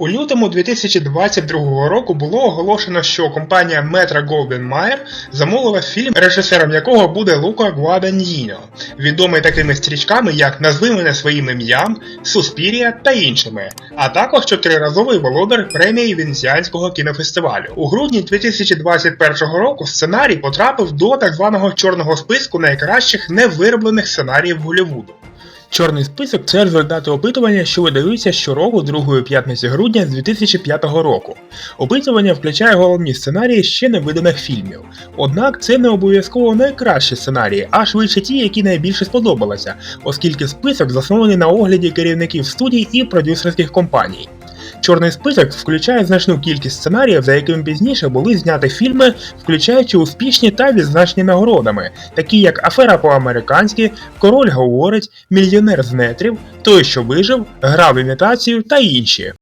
У лютому 2022 року було оголошено, що компанія Metro Goldwyn Mayer замовила фільм, режисером якого буде Лука Гуаданьїньо, відомий такими стрічками, як Назви мене своїм ім'ям, Суспірія та іншими, а також чотириразовий володар премії Венеціанського кінофестивалю. У грудні 2021 року сценарій потрапив до так званого чорного списку найкращих невироблених сценаріїв Голлівуду. Чорний список це результати опитування, що видаються щороку другої п'ятниці грудня з 2005 року. Опитування включає головні сценарії ще не виданих фільмів. Однак це не обов'язково найкращі сценарії, а швидше ті, які найбільше сподобалися, оскільки список заснований на огляді керівників студій і продюсерських компаній. Чорний список включає значну кількість сценаріїв, за якими пізніше були зняті фільми, включаючи успішні та відзначені нагородами, такі як Афера по-американськи, Король говорить, Мільйонер з нетрів, Той, що вижив, Гра в імітацію та інші.